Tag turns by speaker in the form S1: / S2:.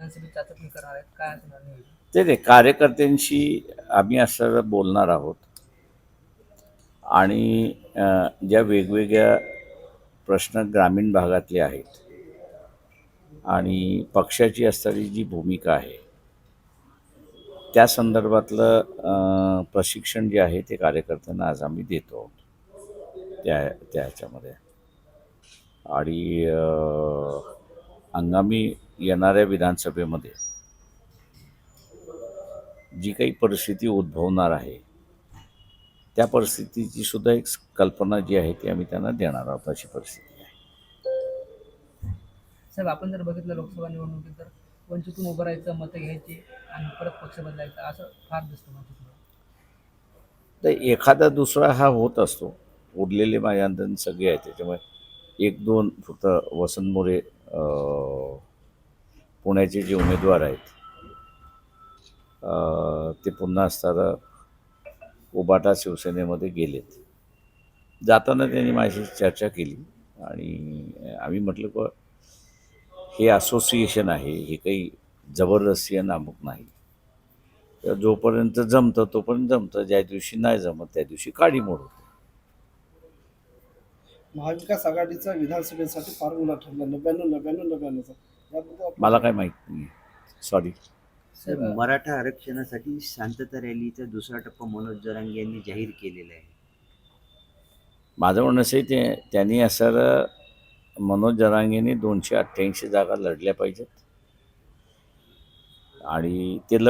S1: विधानसभेत चाचपणी करणार आहेत काय असणार नियोजन
S2: ते ते कार्यकर्त्यांशी आम्ही असं बोलणार आहोत. आणि ज्या वेगवेगळ्या प्रश्न ग्रामीण भागातले आहेत आणि पक्षाची असणारी जी भूमिका आहे त्या संदर्भातलं प्रशिक्षण जे आहे ते कार्यकर्त्यांना आज आम्ही देतो. त्या त्या ह्याच्यामध्ये आणि अ, आगामी येणाऱ्या विधानसभेमध्ये जी काही परिस्थिती उद्भवणार आहे त्या परिस्थितीची सुद्धा एक कल्पना जी आहे ती आम्ही त्यांना देणार आहोत अशी परिस्थिती आहे.
S1: साहेब आपण जर बघितलं लोकसभा निवडणुकीत तर वंचितून उभं राहायचं मतं घ्यायची आणि परत पक्ष बदलायचा असं फार दिसतं
S2: तर एखादा दुसरा हा होत असतो. उरलेले माझ्या सगळे आहेत त्याच्यामुळे एक दोन फक्त वसंत मोरे पुण्याचे जे उमेदवार आहेत ते पुन्हा असताना उबाटा शिवसेनेमध्ये गेलेत. जाताना त्यांनी माझी चर्चा केली आणि आम्ही म्हटलं की हे असोसिएशन आहे हे काही जबरदस्ती नामक नाही. तर जोपर्यंत जमतं तोपर्यंत जमतं. ज्या दिवशी नाही जमत त्या दिवशी काडी मोड
S3: महाविकास आघाडीचा विधानसभेसाठी फॉर्म्युला ठरला. नव्याण्णव नव्याण्णव नव्याण्णवचा. याबद्दल
S2: मला काय माहीत नाही. सॉरी
S1: साहेब
S4: मराठा आरक्षणासाठी शांतता रॅलीचा दुसरा टप्पा मनोज जरांगे यांनी जाहीर केलेला आहे.
S2: माझं म्हणणं असं आहे ते त्यांनी असं मनोज जरांगेने दोनशे अठ्ठ्याऐंशी जागा लढल्या पाहिजेत. आणि ते